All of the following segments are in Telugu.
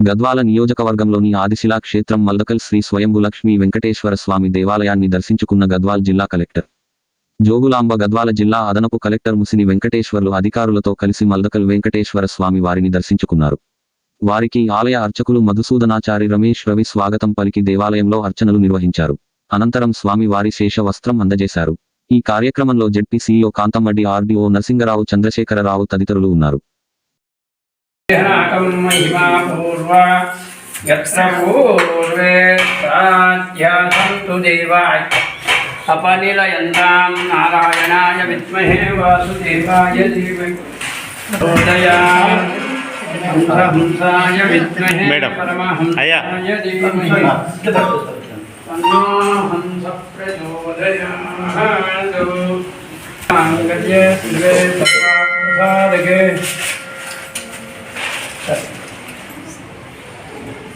గద్వాల నియోజకవర్గంలోని ఆదిశిలా క్షేత్రం మల్దకల్ శ్రీ స్వయంభు లక్ష్మీ వెంకటేశ్వర స్వామి దేవాలయాన్ని దర్శించుకున్న గద్వాల్ జిల్లా కలెక్టర్. జోగులాంబ గద్వాల జిల్లా అదనపు కలెక్టర్ ముసిని వెంకటేశ్వర్లు అధికారులతో కలిసి మల్దకల్ వెంకటేశ్వర స్వామి వారిని దర్శించుకున్నారు. వారికి ఆలయ అర్చకులు మధుసూదనాచారి రమేష్ రవి స్వాగతం పలికి దేవాలయంలో అర్చనలు నిర్వహించారు. అనంతరం స్వామి వారి శేష వస్త్రం అందజేశారు. ఈ కార్యక్రమంలో ZP CEO కాంతమడ్డి RDO Narasingarao Chandrasekhararao తదితరులు ఉన్నారు. ఘనాకం మహిమా పూర్వ యత్ర పూర్వే ప్రాధ్యాసంతు దేవాయ అపనిలయంతాం నారాయణాయ విద్మహే వాసుదేవాయ ధీమహి హంసాయ విద్మహే మేడం. అయ్యా.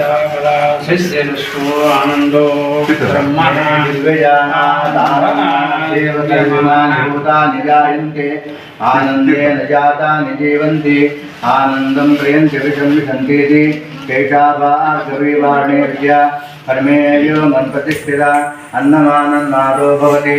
मनोवाञ्छिता कला शिष्यस्तु आनन्दो ब्रह्मः भूतानि जायन्ते आनन्देन जातानि जीवन्ति आनन्दं क्रियन्ति विषं विशन्तीति केशा वा गवीवाणे विद्या कर्मेयो मन्प्रतिष्ठिता अन्नमानन्नादो भवति